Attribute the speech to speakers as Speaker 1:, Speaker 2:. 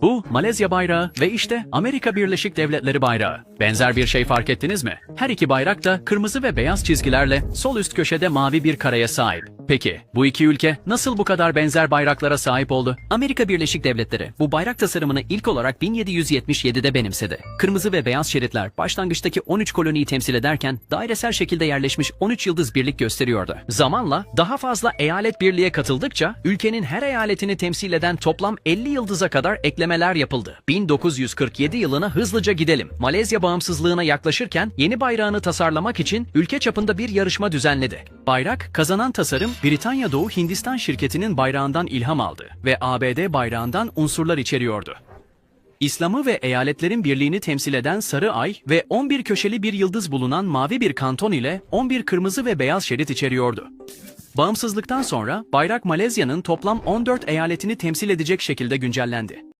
Speaker 1: Bu Malezya bayrağı ve işte Amerika Birleşik Devletleri bayrağı. Benzer bir şey fark ettiniz mi? Her iki bayrak da kırmızı ve beyaz çizgilerle sol üst köşede mavi bir kareye sahip. Peki bu iki ülke nasıl bu kadar benzer bayraklara sahip oldu?
Speaker 2: Amerika Birleşik Devletleri bu bayrak tasarımını ilk olarak 1777'de benimsedi. Kırmızı ve beyaz şeritler başlangıçtaki 13 koloniyi temsil ederken dairesel şekilde yerleşmiş 13 yıldız birlik gösteriyordu. Zamanla daha fazla eyalet birliğe katıldıkça ülkenin her eyaletini temsil eden toplam 50 yıldıza kadar eklemeler yapıldı. 1947 yılına hızlıca gidelim. Malezya bağımsızlığına yaklaşırken yeni bayrağını tasarlamak için ülke çapında bir yarışma düzenledi.
Speaker 1: Bayrak, kazanan tasarım Britanya Doğu Hindistan şirketinin bayrağından ilham aldı ve ABD bayrağından unsurlar içeriyordu. İslam'ı ve eyaletlerin birliğini temsil eden sarı ay ve 11 köşeli bir yıldız bulunan mavi bir kanton ile 11 kırmızı ve beyaz şerit içeriyordu. Bağımsızlıktan sonra bayrak Malezya'nın toplam 14 eyaletini temsil edecek şekilde güncellendi.